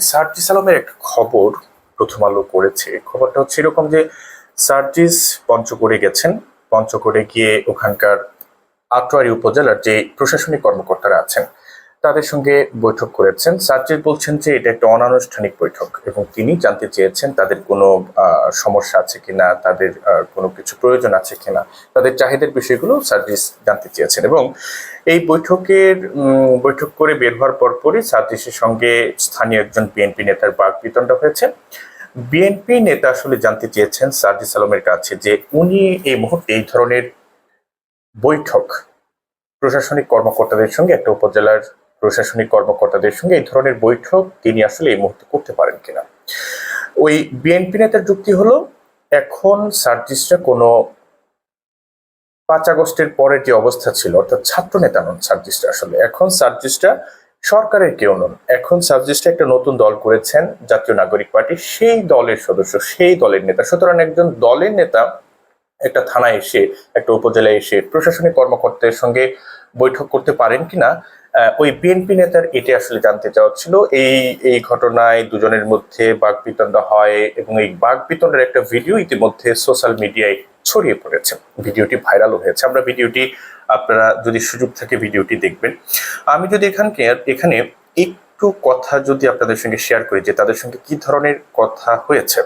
সার্জিস আলমের একটা খবর প্রথম আলো করেছে। খবরটা হচ্ছে এরকম যে, সার্জিস পঞ্চগড়ে গেছেন। পঞ্চগড়ে গিয়ে ওখানকার আটোয়ারি উপজেলার যে প্রশাসনিক কর্মকর্তারা আছেন তাদের সঙ্গে বৈঠক করেছেন। সার্জিস বলছেন যে এটা একটা অনানুষ্ঠানিক বৈঠক এবং তিনি জানতে চেয়েছেন তাদের কোনো সমস্যা আছে কিনা, তাদের কোনো কিছু প্রয়োজন আছে কিনা, তাদের চাহিদার বিষয়গুলো সার্জিস জানতে চেয়েছেন এবং এই বৈঠকের বৈঠক করে বের হওয়ার পরপরই সার্জিসের সঙ্গে স্থানীয় একজন বিএনপি নেতার বাক বিতণ্ডা হয়েছে। বিএনপি নেতা আসলে জানতে চেয়েছেন সার্জিস আলমের কাছে যে উনি এই মুহূর্তে এই ধরনের বৈঠক প্রশাসনিক কর্মকর্তাদের সঙ্গে একটা উপজেলার প্রশাসনিক কর্মকর্তাদের সঙ্গে এই ধরনের বৈঠক তিনি আসলে এই মুহূর্তে করতে পারেন কিনা। ওই বিএনপি নেতার যুক্তি হলো, এখন সার্জিসরা কোনো পাঁচ আগস্টের পরের যে অবস্থা ছিল, অর্থাৎ ছাত্র নেতা নন সার্জিস্টরা আসলে, এখন সার্জিস্টরা সরকারের কেউ নন। এখন সার্জিস্টরা একটা নতুন দল করেছেন, জাতীয় নাগরিক পার্টি, সেই দলের সদস্য, সেই দলের নেতা। সুতরাং একজন দলের নেতা একটা থানায় এসে, একটা উপজেলায় এসে প্রশাসনিক কর্মকর্তাদের সঙ্গে বৈঠক করতে পারেন কিনা ওই বিএনপি নেতার এটা আসলে জানতে চাওয়া ছিল। এই এই ঘটনায় দুজনের মধ্যে বাগবিতণ্ডা হয় এবং এই বাগবিতণ্ডার একটা ভিডিও ইতিমধ্যে সোশ্যাল মিডিয়ায় ছড়িয়ে পড়েছে। ভিডিওটি ভাইরাল হয়েছে। আমরা ভিডিওটি, আপনারা যদি সুযোগ থাকে ভিডিওটি দেখবেন। আমি যদি এখানকে, এখানে একটু কথা যদি আপনাদের সঙ্গে শেয়ার করি যে তাদের সঙ্গে কি ধরনের কথা হয়েছে।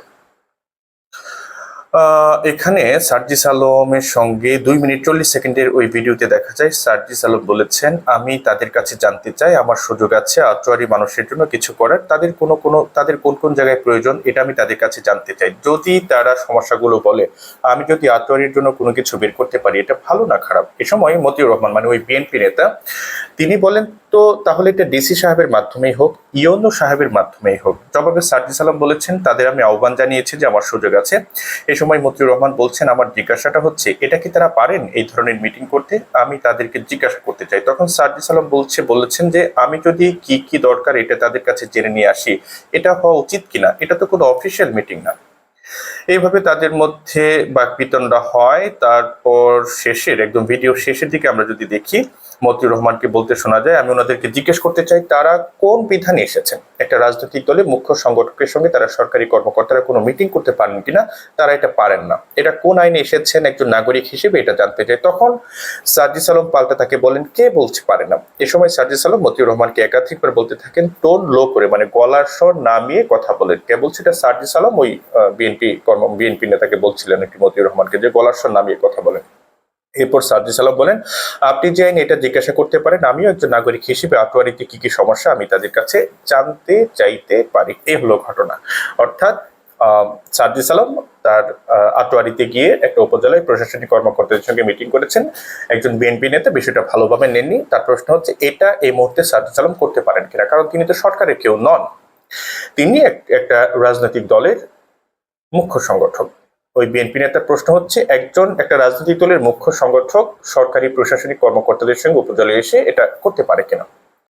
এখানে সার্জিস আলমের সঙ্গে দুই মিনিট চল্লিশ সেকেন্ডের ওই ভিডিওতে দেখা যায়। সার্জিস আলম বলেছেন, আমি তাদের কাছে জানতে চাই, আমার সুযোগ আছে আচুয়ারি মানুষের জন্য কিছু করার। তাদের কোনো কোনো, তাদের কোন কোন জায়গায় প্রয়োজন, এটা আমি তাদের কাছে জানতে চাই। যদি তারা সমস্যাগুলো বলে, আমি যদি আতোয়ারির জন্য কোনো কিছু বের করতে পারি, এটা ভালো না খারাপ? এ সময় মতিউর রহমান মানে ওই বিএনপি নেতা, তিনি বলেন, তো তাহলে এটা ডিসি সাহেবের মাধ্যমেই হোক, ইয়নো সাহেবের মাধ্যমেই হোক। জবাবে সার্জিস আলম বলেছেন, তাদের আমি আহ্বান জানিয়েছি যে আমার সুযোগ আছে। এ সময় মতিউর রহমান বলছেন, আমার জিজ্ঞাসাটা হচ্ছে, এটা কি তারা পারেন এই ধরনের মিটিং করতে? আমি তাদেরকে জিজ্ঞাসা করতে চাই। তখন সার্জিস আলম বলছে, বলেছেন যে, আমি যদি কি কি দরকার এটা তাদের কাছে জেনে নিয়ে আসি। এটা হওয়া উচিত কিনা? এটা তো কোনো অফিসিয়াল মিটিং না। এইভাবে তাদের মধ্যে বাকবিতণ্ডা হয়। তারপর শেষের, একদম ভিডিও শেষের দিকে আমরা যদি দেখি মতিউর রহমানকে বলতে শোনা যায়, আমি ওনাদেরকে জিজ্ঞেস করতে চাই, তারা কোন বিধানে এসেছেন? একটা রাজনৈতিক দলে মুখ্য সংগঠকের সঙ্গে তারা সরকারি কর্মকর্তারা কোনো মিটিং করতে পারেন কিনা, তারা এটা পারেন না। এটা কোন আইনে এসেছেন? একজন নাগরিক হিসেবে এটা জানতে চাই। তখন সার্জিস আলম পাল্টা তাকে বলেন, কে বলছে পারে না? এ সময় সার্জিস আলম মতিউর রহমানকে একাধিকবার বলতে থাকেন, টোন লো করে মানে গলার স্বর নামিয়ে কথা বলেন। কে বলছে? এটা সার্জিস আলম, ওই বিএনপি কর্ম, বিএনপি নেতাকে বলছিলেন একটি মতিউর রহমানকে, যে গলার স্বর নামিয়ে কথা বলেন। এরপর সার্জিস আলম বলেন আপনি যে আইন এটা জিজ্ঞাসা করতে পারেন আমিও একজন নাগরিক হিসেবে আটোয়ারিতে কি কি সমস্যা আমি তাদের কাছে জানতে চাইতে পারি। এই হলো ঘটনা। অর্থাৎ আহ, সার্জিস আলম তার আটোয়ারিতে গিয়ে একটা উপজেলায় প্রশাসনিক কর্মকর্তাদের সঙ্গে মিটিং করেছেন। একজন বিএনপি নেতা বিষয়টা ভালোভাবে নেননি। তার প্রশ্ন হচ্ছে এটা এই মুহূর্তে সার্জিস আলম করতে পারেন কিনা? কারণ তিনি তো সরকারের কেউ নন। তিনি এক- একটা রাজনৈতিক দলের মুখ্য সংগঠক। ওই বিএনপি নেতার প্রশ্ন হচ্ছে, একজন একটা রাজনৈতিক দলের মুখ্য সংগঠক সরকারি প্রশাসনিক কর্মকর্তাদের সঙ্গে উপজেলায় এসে এটা করতে পারে কিনা?